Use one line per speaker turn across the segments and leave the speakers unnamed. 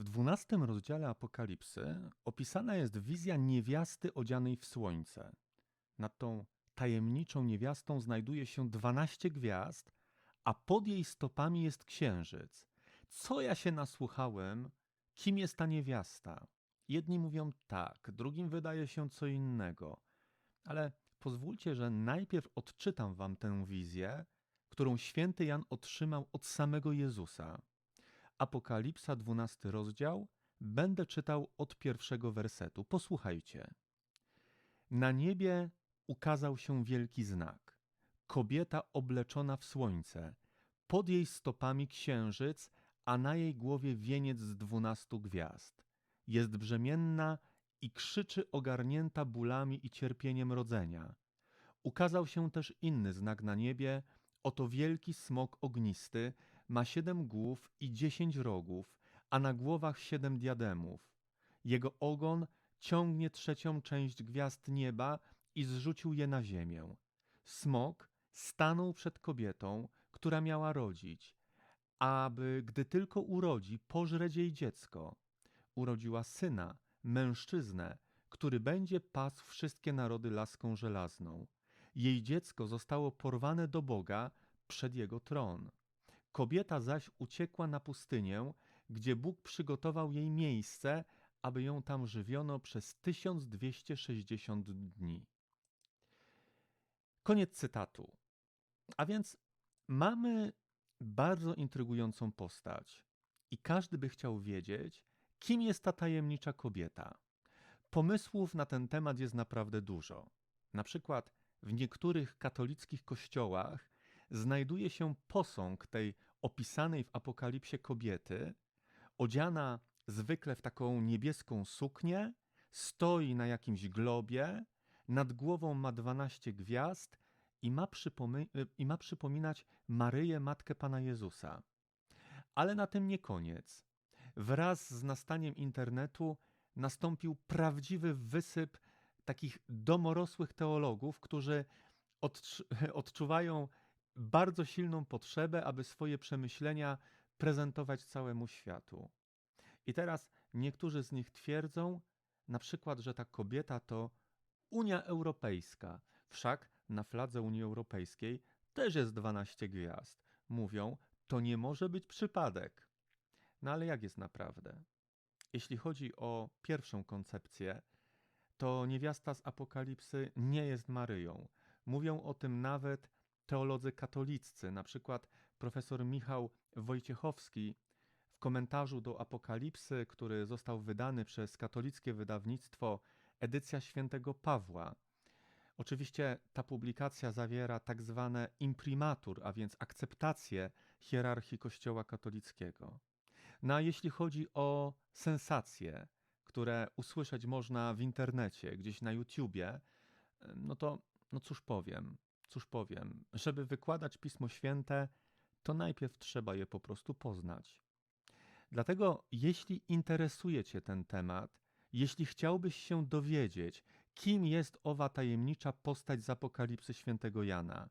W dwunastym rozdziale Apokalipsy opisana jest wizja niewiasty odzianej w słońce. Nad tą tajemniczą niewiastą znajduje się dwanaście gwiazd, a pod jej stopami jest księżyc. Co ja się nasłuchałem, kim jest ta niewiasta? Jedni mówią tak, drugim wydaje się co innego. Ale pozwólcie, że najpierw odczytam wam tę wizję, którą święty Jan otrzymał od samego Jezusa. Apokalipsa, 12 rozdział, będę czytał od pierwszego wersetu. Posłuchajcie. Na niebie ukazał się wielki znak. Kobieta obleczona w słońce, pod jej stopami księżyc, a na jej głowie wieniec z dwunastu gwiazd. Jest brzemienna i krzyczy ogarnięta bólami i cierpieniem rodzenia. Ukazał się też inny znak na niebie, oto wielki smok ognisty, ma siedem głów i dziesięć rogów, a na głowach siedem diademów. Jego ogon ciągnie trzecią część gwiazd nieba i zrzucił je na ziemię. Smok stanął przed kobietą, która miała rodzić, aby, gdy tylko urodzi, pożreć jej dziecko. Urodziła syna, mężczyznę, który będzie pasł wszystkie narody laską żelazną. Jej dziecko zostało porwane do Boga przed jego tron. Kobieta zaś uciekła na pustynię, gdzie Bóg przygotował jej miejsce, aby ją tam żywiono przez 1260 dni. Koniec cytatu. A więc mamy bardzo intrygującą postać i każdy by chciał wiedzieć, kim jest ta tajemnicza kobieta. Pomysłów na ten temat jest naprawdę dużo. Na przykład w niektórych katolickich kościołach znajduje się posąg tej opisanej w Apokalipsie kobiety, odziana zwykle w taką niebieską suknię, stoi na jakimś globie, nad głową ma dwanaście gwiazd i ma, i ma przypominać Maryję, matkę Pana Jezusa. Ale na tym nie koniec. Wraz z nastaniem internetu nastąpił prawdziwy wysyp takich domorosłych teologów, którzy odczuwają bardzo silną potrzebę, aby swoje przemyślenia prezentować całemu światu. I teraz niektórzy z nich twierdzą, na przykład, że ta kobieta to Unia Europejska. Wszak na fladze Unii Europejskiej też jest 12 gwiazd. Mówią, to nie może być przypadek. No ale jak jest naprawdę? Jeśli chodzi o pierwszą koncepcję, to niewiasta z Apokalipsy nie jest Maryją. Mówią o tym nawet teolodzy katoliccy, na przykład profesor Michał Wojciechowski w komentarzu do Apokalipsy, który został wydany przez katolickie wydawnictwo Edycja Świętego Pawła. Oczywiście ta publikacja zawiera tak zwane imprimatur, a więc akceptację hierarchii Kościoła katolickiego. No a jeśli chodzi o sensacje, które usłyszeć można w internecie, gdzieś na YouTubie, no to no cóż powiem, cóż powiem, żeby wykładać Pismo Święte, to najpierw trzeba je po prostu poznać. Dlatego, jeśli interesuje Cię ten temat, jeśli chciałbyś się dowiedzieć, kim jest owa tajemnicza postać z Apokalipsy Świętego Jana,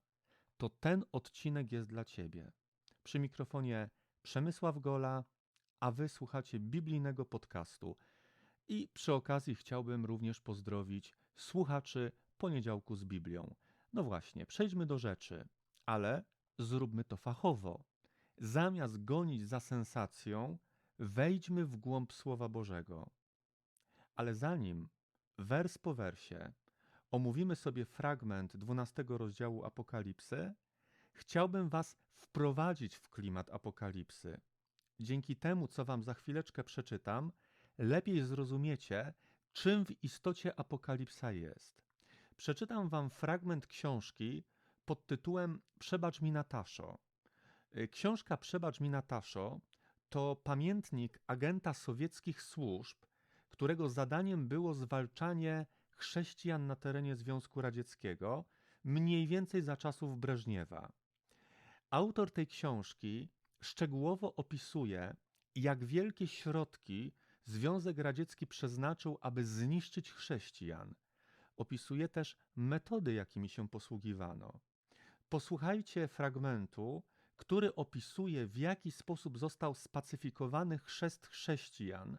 to ten odcinek jest dla Ciebie. Przy mikrofonie Przemysław Gola, a Wy słuchacie biblijnego podcastu. I przy okazji chciałbym również pozdrowić słuchaczy Poniedziałku z Biblią. No właśnie, przejdźmy do rzeczy, ale zróbmy to fachowo. Zamiast gonić za sensacją, wejdźmy w głąb Słowa Bożego. Ale zanim, wers po wersie, omówimy sobie fragment 12 rozdziału Apokalipsy, chciałbym Was wprowadzić w klimat Apokalipsy. Dzięki temu, co Wam za chwileczkę przeczytam, lepiej zrozumiecie, czym w istocie Apokalipsa jest. Przeczytam Wam fragment książki pod tytułem Przebacz mi Nataszo. Y, książka Przebacz mi Nataszo to pamiętnik agenta sowieckich służb, którego zadaniem było zwalczanie chrześcijan na terenie Związku Radzieckiego, mniej więcej za czasów Breżniewa. Autor tej książki szczegółowo opisuje, jak wielkie środki Związek Radziecki przeznaczył, aby zniszczyć chrześcijan. Opisuje też metody, jakimi się posługiwano. Posłuchajcie fragmentu, który opisuje, w jaki sposób został spacyfikowany chrzest chrześcijan,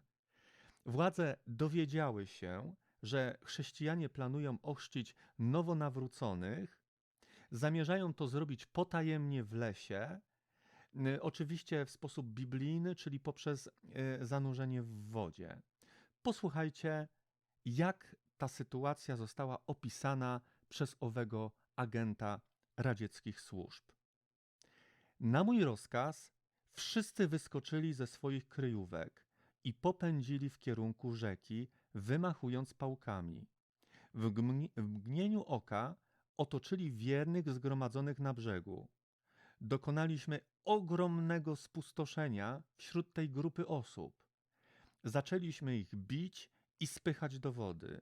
władze dowiedziały się, że chrześcijanie planują ochrzcić nowonawróconych, zamierzają to zrobić potajemnie w lesie, oczywiście w sposób biblijny, czyli poprzez y, zanurzenie w wodzie. Posłuchajcie, jak ta sytuacja została opisana przez owego agenta radzieckich służb. Na mój rozkaz wszyscy wyskoczyli ze swoich kryjówek i popędzili w kierunku rzeki, wymachując pałkami. W, w mgnieniu oka otoczyli wiernych zgromadzonych na brzegu. Dokonaliśmy ogromnego spustoszenia wśród tej grupy osób. Zaczęliśmy ich bić i spychać do wody.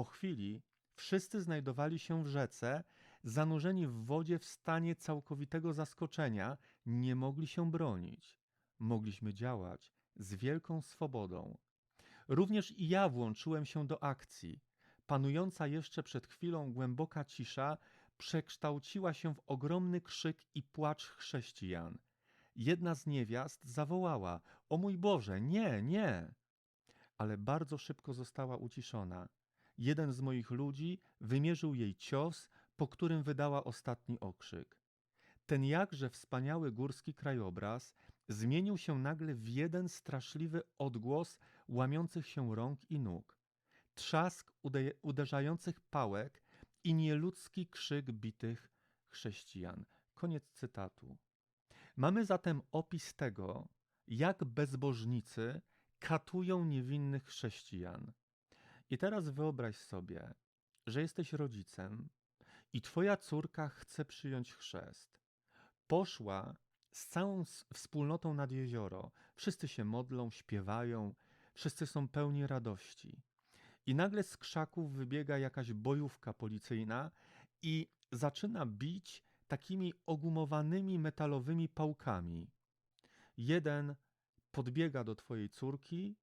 Po chwili wszyscy znajdowali się w rzece, zanurzeni w wodzie w stanie całkowitego zaskoczenia, nie mogli się bronić. Mogliśmy działać z wielką swobodą. Również i ja włączyłem się do akcji. Panująca jeszcze przed chwilą głęboka cisza przekształciła się w ogromny krzyk i płacz chrześcijan. Jedna z niewiast zawołała: O mój Boże, nie, nie! Ale bardzo szybko została uciszona. Jeden z moich ludzi wymierzył jej cios, po którym wydała ostatni okrzyk. Ten jakże wspaniały górski krajobraz zmienił się nagle w jeden straszliwy odgłos łamiących się rąk i nóg, trzask ude- uderzających pałek i nieludzki krzyk bitych chrześcijan. Koniec cytatu. Mamy zatem opis tego, jak bezbożnicy katują niewinnych chrześcijan. I teraz wyobraź sobie, że jesteś rodzicem i twoja córka chce przyjąć chrzest. Poszła z całą wspólnotą nad jezioro. Wszyscy się modlą, śpiewają, wszyscy są pełni radości. I nagle z krzaków wybiega jakaś bojówka policyjna i zaczyna bić takimi ogumowanymi metalowymi pałkami. Jeden podbiega do twojej córki,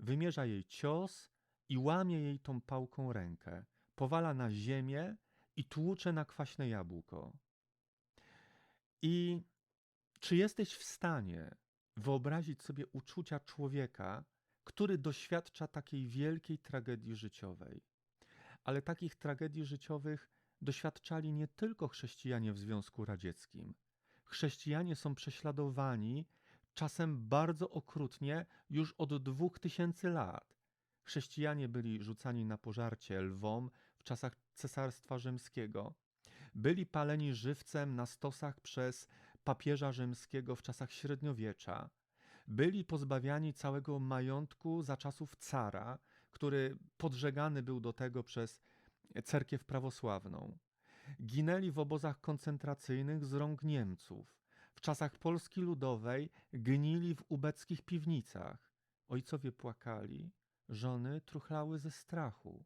wymierza jej cios i łamie jej tą pałką rękę. Powala na ziemię i tłucze na kwaśne jabłko. I czy jesteś w stanie wyobrazić sobie uczucia człowieka, który doświadcza takiej wielkiej tragedii życiowej? Ale takich tragedii życiowych doświadczali nie tylko chrześcijanie w Związku Radzieckim. Chrześcijanie są prześladowani czasem bardzo okrutnie już od dwóch tysięcy lat. Chrześcijanie byli rzucani na pożarcie lwom w czasach Cesarstwa Rzymskiego. Byli paleni żywcem na stosach przez papieża rzymskiego w czasach średniowiecza. Byli pozbawiani całego majątku za czasów cara, który podżegany był do tego przez cerkiew prawosławną. Ginęli w obozach koncentracyjnych z rąk Niemców. W czasach Polski Ludowej gnili w ubeckich piwnicach. Ojcowie płakali, żony truchlały ze strachu.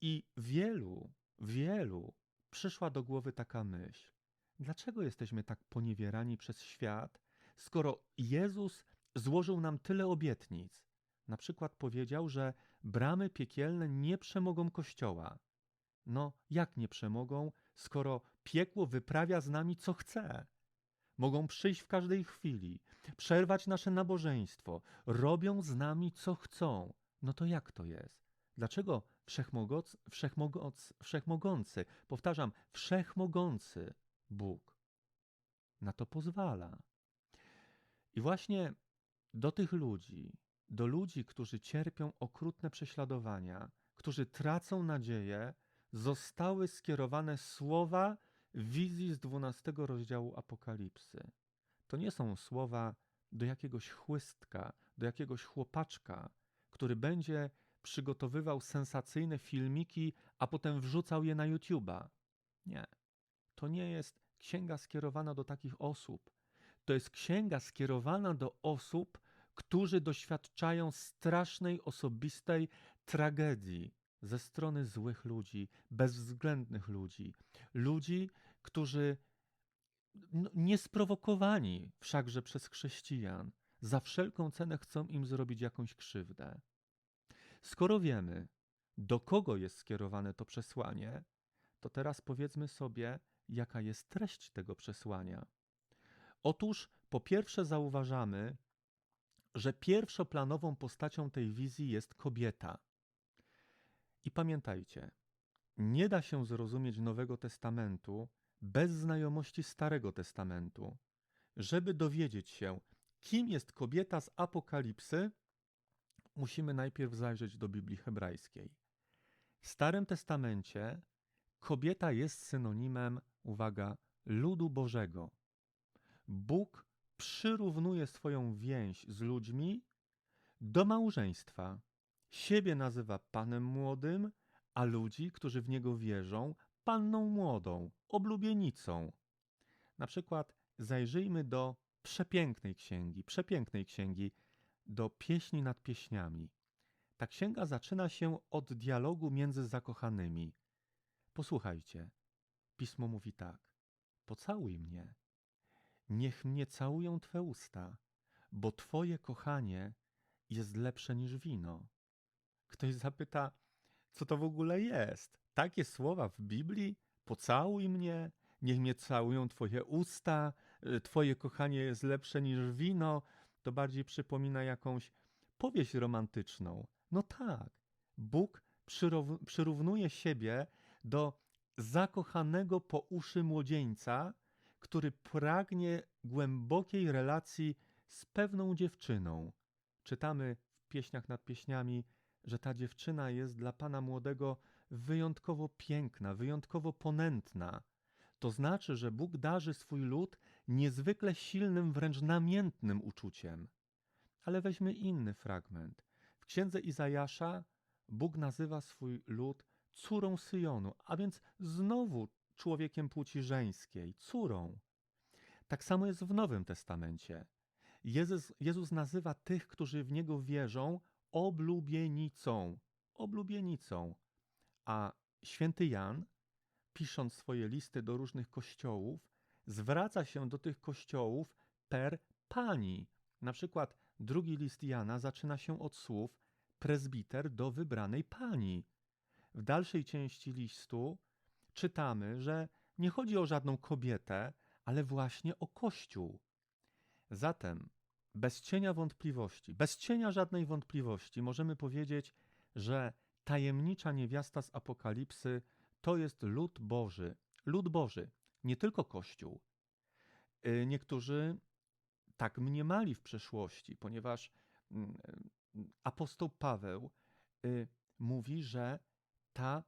I wielu, wielu przyszła do głowy taka myśl: dlaczego jesteśmy tak poniewierani przez świat, skoro Jezus złożył nam tyle obietnic? Na przykład powiedział, że bramy piekielne nie przemogą Kościoła. No, jak nie przemogą, skoro piekło wyprawia z nami co chce? Mogą przyjść w każdej chwili, przerwać nasze nabożeństwo, robią z nami co chcą. No to jak to jest? Dlaczego wszechmogoc, wszechmogoc, wszechmogący, powtarzam, wszechmogący Bóg na to pozwala? I właśnie do tych ludzi, do ludzi, którzy cierpią okrutne prześladowania, którzy tracą nadzieję, zostały skierowane słowa wizji z 12 rozdziału Apokalipsy. To nie są słowa do jakiegoś chłystka, do jakiegoś chłopaczka, który będzie przygotowywał sensacyjne filmiki, a potem wrzucał je na YouTube'a. Nie. To nie jest księga skierowana do takich osób. To jest księga skierowana do osób, którzy doświadczają strasznej, osobistej tragedii ze strony złych ludzi, bezwzględnych ludzi, ludzi, którzy no, niesprowokowani wszakże przez chrześcijan, za wszelką cenę chcą im zrobić jakąś krzywdę. Skoro wiemy, do kogo jest skierowane to przesłanie, to teraz powiedzmy sobie, jaka jest treść tego przesłania. Otóż po pierwsze zauważamy, że pierwszoplanową postacią tej wizji jest kobieta. I pamiętajcie, nie da się zrozumieć Nowego Testamentu bez znajomości Starego Testamentu. Żeby dowiedzieć się, kim jest kobieta z Apokalipsy, musimy najpierw zajrzeć do Biblii hebrajskiej. W Starym Testamencie kobieta jest synonimem, uwaga, ludu Bożego. Bóg przyrównuje swoją więź z ludźmi do małżeństwa. Siebie nazywa panem młodym, a ludzi, którzy w niego wierzą, panną młodą, oblubienicą. Na przykład zajrzyjmy do przepięknej księgi, przepięknej księgi, do pieśni nad pieśniami. Ta księga zaczyna się od dialogu między zakochanymi. Posłuchajcie. Pismo mówi tak: Pocałuj mnie. Niech mnie całują Twe usta, bo Twoje kochanie jest lepsze niż wino. Ktoś zapyta, co to w ogóle jest? Takie słowa w Biblii? Pocałuj mnie, niech mnie całują Twoje usta, y, Twoje kochanie jest lepsze niż wino. To bardziej przypomina jakąś powieść romantyczną. No tak, Bóg przyrównuje siebie do zakochanego po uszy młodzieńca, który pragnie głębokiej relacji z pewną dziewczyną. Czytamy w pieśniach nad pieśniami, że ta dziewczyna jest dla pana młodego wyjątkowo piękna, wyjątkowo ponętna. To znaczy, że Bóg darzy swój lud niezwykle silnym, wręcz namiętnym uczuciem. Ale weźmy inny fragment. W księdze Izajasza Bóg nazywa swój lud córą Syjonu, a więc znowu człowiekiem płci żeńskiej, córą. Tak samo jest w Nowym Testamencie. Jezus, Jezus nazywa tych, którzy w Niego wierzą, oblubienicą. Oblubienicą. A święty Jan, pisząc swoje listy do różnych kościołów, zwraca się do tych kościołów per pani. Na przykład drugi list Jana zaczyna się od słów prezbiter do wybranej pani. W dalszej części listu czytamy, że nie chodzi o żadną kobietę, ale właśnie o Kościół. Zatem, bez cienia wątpliwości, bez cienia żadnej wątpliwości, możemy powiedzieć, że tajemnicza niewiasta z Apokalipsy to jest lud Boży. Lud Boży, nie tylko Kościół. Y, niektórzy tak mniemali w przeszłości, ponieważ mm, apostoł Paweł y, mówi, że ta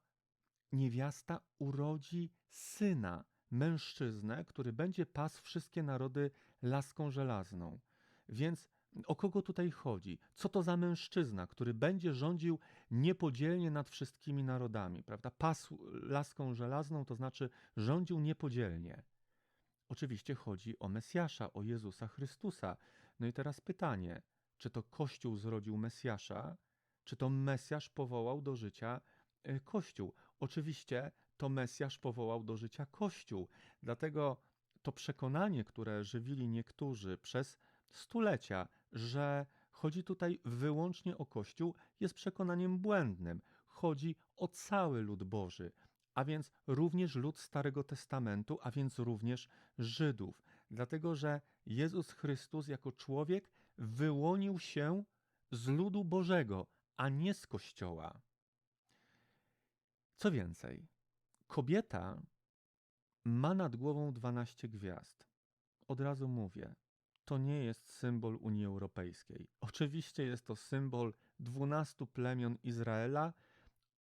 niewiasta urodzi syna, mężczyznę, który będzie pasł wszystkie narody laską żelazną. Więc o kogo tutaj chodzi? Co to za mężczyzna, który będzie rządził niepodzielnie nad wszystkimi narodami, prawda? Pasł laską żelazną, to znaczy rządził niepodzielnie. Oczywiście chodzi o Mesjasza, o Jezusa Chrystusa. No i teraz pytanie, czy to Kościół zrodził Mesjasza, czy to Mesjasz powołał do życia e, Kościół? Oczywiście to Mesjasz powołał do życia Kościół. Dlatego to przekonanie, które żywili niektórzy przez stulecia, że chodzi tutaj wyłącznie o Kościół, jest przekonaniem błędnym. Chodzi o cały lud Boży, a więc również lud Starego Testamentu, a więc również Żydów. Dlatego, że Jezus Chrystus jako człowiek wyłonił się z ludu Bożego, a nie z Kościoła. Co więcej, kobieta ma nad głową 12 gwiazd. Od razu mówię, to nie jest symbol Unii Europejskiej. Oczywiście jest to symbol 12 plemion Izraela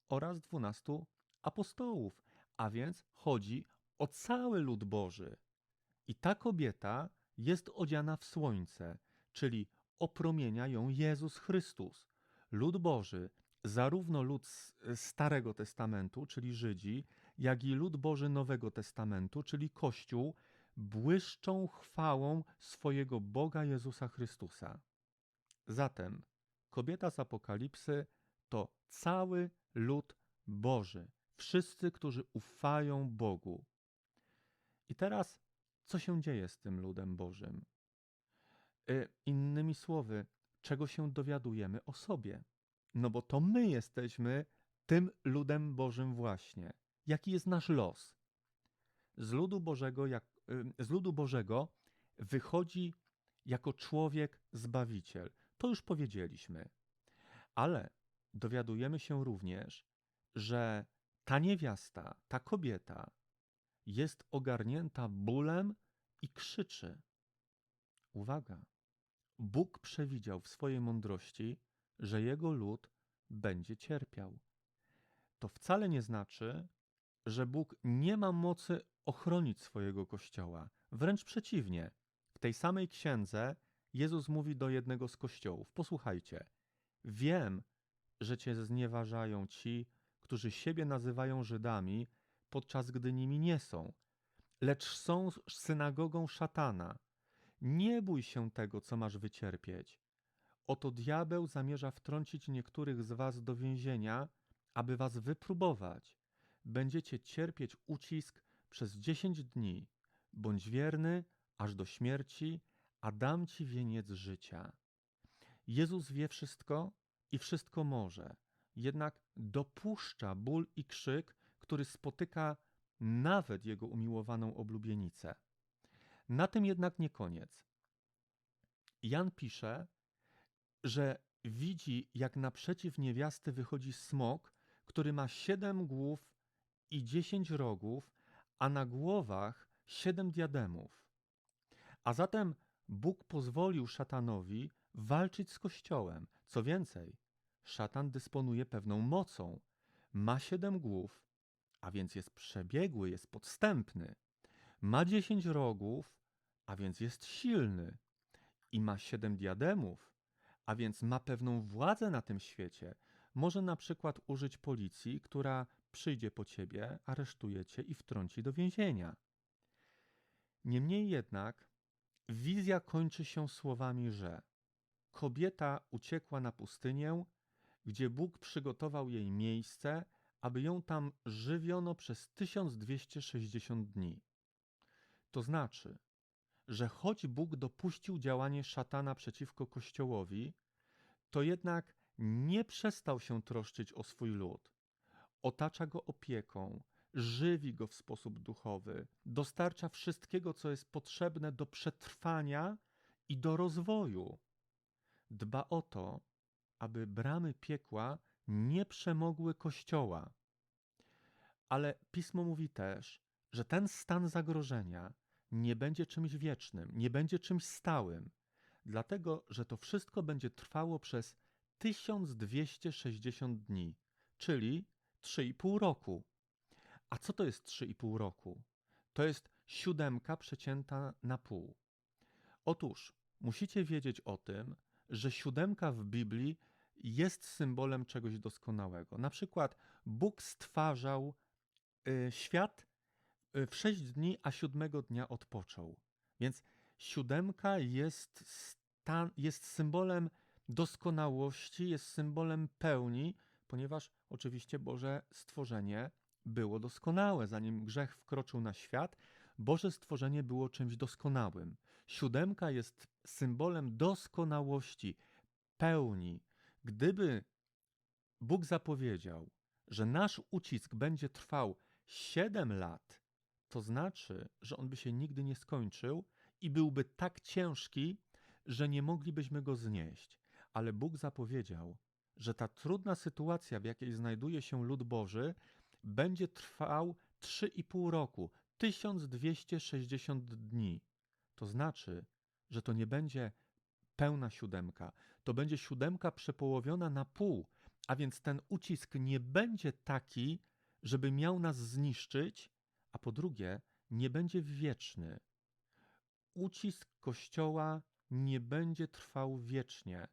oraz 12 apostołów, a więc chodzi o cały lud Boży. I ta kobieta jest odziana w słońce, czyli opromienia ją Jezus Chrystus. Lud Boży, zarówno lud Starego Testamentu, czyli Żydzi, jak i lud Boży Nowego Testamentu, czyli Kościół, błyszczą chwałą swojego Boga Jezusa Chrystusa. Zatem kobieta z Apokalipsy to cały lud Boży, wszyscy, którzy ufają Bogu. I teraz, co się dzieje z tym ludem Bożym? Y, innymi słowy, czego się dowiadujemy o sobie? No bo to my jesteśmy tym ludem Bożym właśnie. Jaki jest nasz los? Z ludu Bożego, jak, z ludu Bożego wychodzi jako człowiek zbawiciel. To już powiedzieliśmy. Ale dowiadujemy się również, że ta niewiasta, ta kobieta jest ogarnięta bólem i krzyczy. Uwaga! Bóg przewidział w swojej mądrości, że jego lud będzie cierpiał. To wcale nie znaczy, że Bóg nie ma mocy ochronić swojego kościoła. Wręcz przeciwnie. W tej samej księdze Jezus mówi do jednego z kościołów: Posłuchajcie, wiem, że cię znieważają ci, którzy siebie nazywają Żydami, podczas gdy nimi nie są, lecz są synagogą szatana. Nie bój się tego, co masz wycierpieć. Oto diabeł zamierza wtrącić niektórych z was do więzienia, aby was wypróbować. Będziecie cierpieć ucisk przez dziesięć dni. Bądź wierny aż do śmierci, a dam ci wieniec życia. Jezus wie wszystko i wszystko może, jednak dopuszcza ból i krzyk, który spotyka nawet jego umiłowaną oblubienicę. Na tym jednak nie koniec. Jan pisze, że widzi, jak naprzeciw niewiasty wychodzi smok, który ma siedem głów i dziesięć rogów, a na głowach siedem diademów. A zatem Bóg pozwolił szatanowi walczyć z Kościołem. Co więcej, szatan dysponuje pewną mocą. Ma siedem głów, a więc jest przebiegły, jest podstępny. Ma dziesięć rogów, a więc jest silny. I ma siedem diademów, a więc ma pewną władzę na tym świecie. Może na przykład użyć policji, która przyjdzie po ciebie, aresztuje cię i wtrąci do więzienia. Niemniej jednak wizja kończy się słowami, że kobieta uciekła na pustynię, gdzie Bóg przygotował jej miejsce, aby ją tam żywiono przez 1260 dni. To znaczy, że choć Bóg dopuścił działanie szatana przeciwko Kościołowi, to jednak nie przestał się troszczyć o swój lud. Otacza go opieką, żywi go w sposób duchowy, dostarcza wszystkiego, co jest potrzebne do przetrwania i do rozwoju. Dba o to, aby bramy piekła nie przemogły Kościoła. Ale pismo mówi też, że ten stan zagrożenia nie będzie czymś wiecznym, nie będzie czymś stałym, dlatego że to wszystko będzie trwało przez 1260 dni, czyli 3,5 roku. A co to jest 3,5 roku? To jest siódemka przecięta na pół. Otóż musicie wiedzieć o tym, że siódemka w Biblii jest symbolem czegoś doskonałego. Na przykład Bóg stwarzał y, świat y, w sześć dni, a siódmego dnia odpoczął. Więc siódemka jest, stan, jest symbolem doskonałości, jest symbolem pełni, ponieważ oczywiście Boże stworzenie było doskonałe. Zanim grzech wkroczył na świat, Boże stworzenie było czymś doskonałym. Siódemka jest symbolem doskonałości, pełni. Gdyby Bóg zapowiedział, że nasz ucisk będzie trwał 7 lat, to znaczy, że on by się nigdy nie skończył i byłby tak ciężki, że nie moglibyśmy go znieść. Ale Bóg zapowiedział, że ta trudna sytuacja, w jakiej znajduje się lud Boży, będzie trwał 3,5 roku, 1260 dni. To znaczy, że to nie będzie pełna siódemka, to będzie siódemka przepołowiona na pół, a więc ten ucisk nie będzie taki, żeby miał nas zniszczyć, a po drugie, nie będzie wieczny. Ucisk Kościoła nie będzie trwał wiecznie,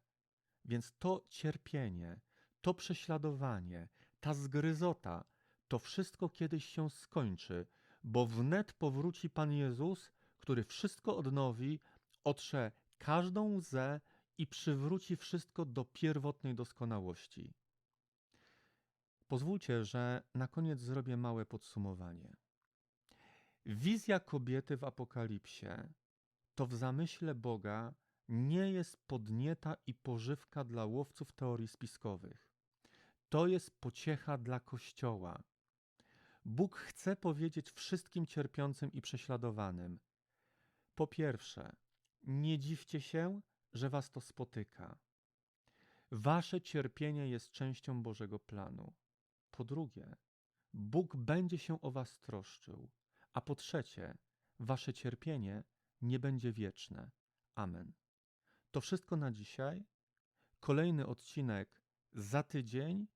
więc to cierpienie, to prześladowanie, ta zgryzota, to wszystko kiedyś się skończy, bo wnet powróci Pan Jezus, który wszystko odnowi, otrze każdą łzę i przywróci wszystko do pierwotnej doskonałości. Pozwólcie, że na koniec zrobię małe podsumowanie. Wizja kobiety w Apokalipsie to w zamyśle Boga nie jest podnieta i pożywka dla łowców teorii spiskowych. To jest pociecha dla Kościoła. Bóg chce powiedzieć wszystkim cierpiącym i prześladowanym: Po pierwsze, nie dziwcie się, że was to spotyka. Wasze cierpienie jest częścią Bożego planu. Po drugie, Bóg będzie się o was troszczył. A po trzecie, wasze cierpienie nie będzie wieczne. Amen. To wszystko na dzisiaj. Kolejny odcinek za tydzień,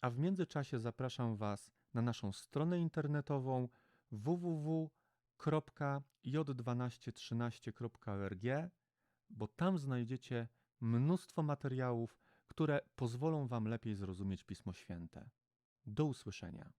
a w międzyczasie zapraszam Was na naszą stronę internetową www.j1213.org, bo tam znajdziecie mnóstwo materiałów, które pozwolą Wam lepiej zrozumieć Pismo Święte. Do usłyszenia.